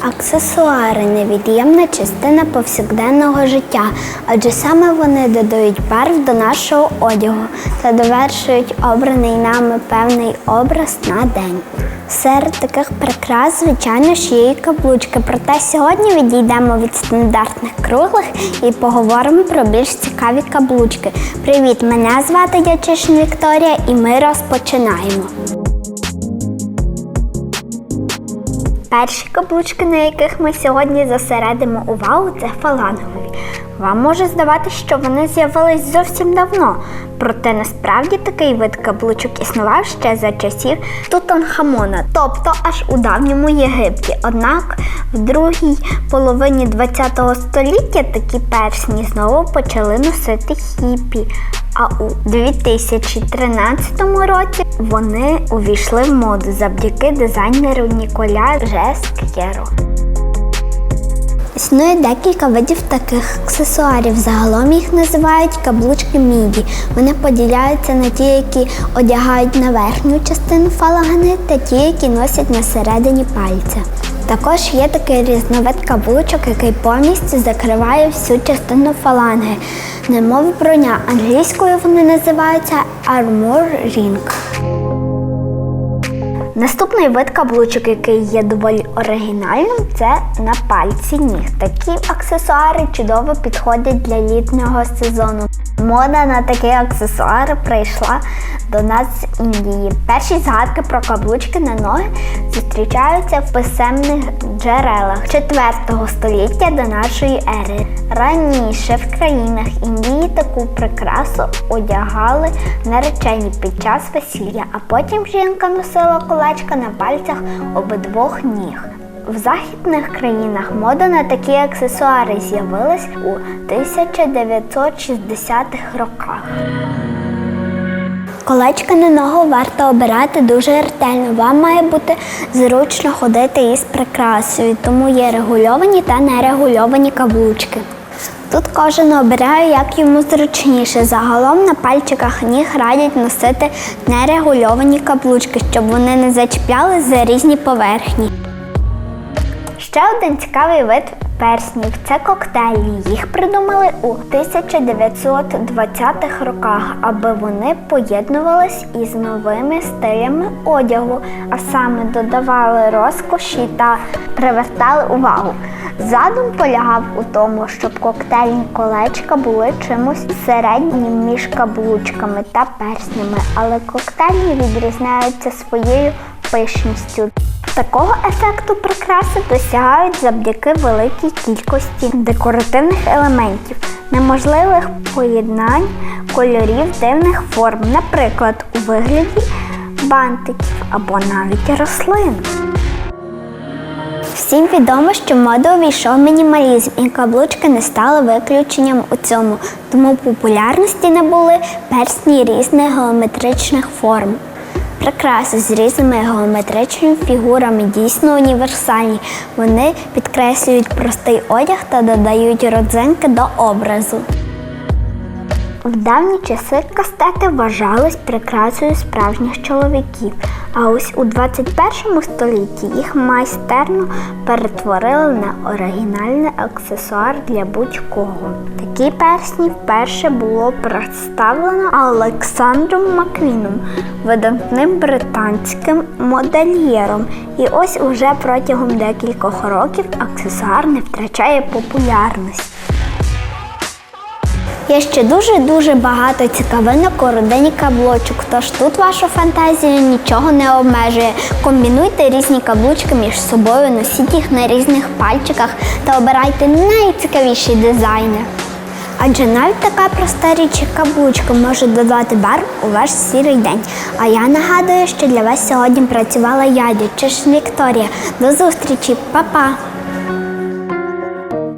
Аксесуари невід'ємна частина повсякденного життя, адже саме вони додають барв до нашого одягу та довершують обраний нами певний образ на день. Серед таких прикрас, звичайно ж, є і каблучки. Проте сьогодні відійдемо від стандартних круглих і поговоримо про більш цікаві каблучки. Привіт! Мене звати Ячишин Вікторія, і ми розпочинаємо. Перші каблучки, на яких ми сьогодні зосередимо увагу, це фалангові. Вам може здаватися, що вони з'явились зовсім давно, проте насправді такий вид каблучок існував ще за часів Тутанхамона, тобто аж у давньому Єгипті. Однак в другій половині ХХ століття такі персні знову почали носити хіпі. А у 2013 році вони увійшли в моду завдяки дизайнеру Ніколя Жескєро. Існує декілька видів таких аксесуарів. Загалом їх називають каблучки міді. Вони поділяються на ті, які одягають на верхню частину фалагани, та ті, які носять на середині пальця. Також є такий різновид каблучок, який повністю закриває всю частину фаланги, немов броня. Англійською вони називаються armor ring. Наступний вид каблучок, який є доволі оригінальним, це на пальці ніг. Такі аксесуари чудово підходять для літнього сезону. Мода на такі аксесуари прийшла до нас з Індії. Перші згадки про каблучки на ноги зустрічаються в писемних джерелах 4 століття до нашої ери. Раніше в країнах Індії таку прикрасу одягали наречені під час весілля, а потім жінка носила колечка на пальцях обидвох ніг. В західних країнах мода на такі аксесуари з'явилась у 1960-х роках. Колечка на ногу варто обирати дуже ретельно. Вам має бути зручно ходити із прикрасою, тому є регульовані та нерегульовані каблучки. Тут кожен обирає, як йому зручніше. Загалом на пальчиках ніг радять носити нерегульовані каблучки, щоб вони не зачіпляли за різні поверхні. Ще один цікавий вид перснів це коктейлі. Їх придумали у 1920-х роках, аби вони поєднувались із новими стилями одягу, а саме додавали розкоші та привертали увагу. Задум полягав у тому, щоб коктейльні колечка були чимось середнім між каблучками та перснями, але коктейлі відрізняються своєю пишністю. Такого ефекту прикраси досягають завдяки великій кількості декоративних елементів, неможливих поєднань кольорів дивних форм, наприклад, у вигляді бантиків або навіть рослин. Всім відомо, що в моду увійшов мінімалізм, і каблучки не стали виключенням у цьому, тому популярності набули персні різних геометричних форм. Прикраси з різними геометричними фігурами дійсно універсальні. Вони підкреслюють простий одяг та додають родзинки до образу. В давні часи кастети вважались прикрасою справжніх чоловіків, а ось у 21 столітті їх майстерно перетворили на оригінальний аксесуар для будь-кого. Такі персні вперше було представлено Олександром Маквіном, видатним британським модельєром. І ось уже протягом декількох років аксесуар не втрачає популярності. Є ще дуже-дуже багато цікавинок у родині каблучок, тож тут вашу фантазію нічого не обмежує. Комбінуйте різні каблучки між собою, носіть їх на різних пальчиках та обирайте найцікавіші дизайни. Адже навіть така проста річ, як каблучка, може додати барв у ваш сірий день. А я нагадую, що для вас сьогодні працювала я, Дячиш Вікторія. До зустрічі, Па-па!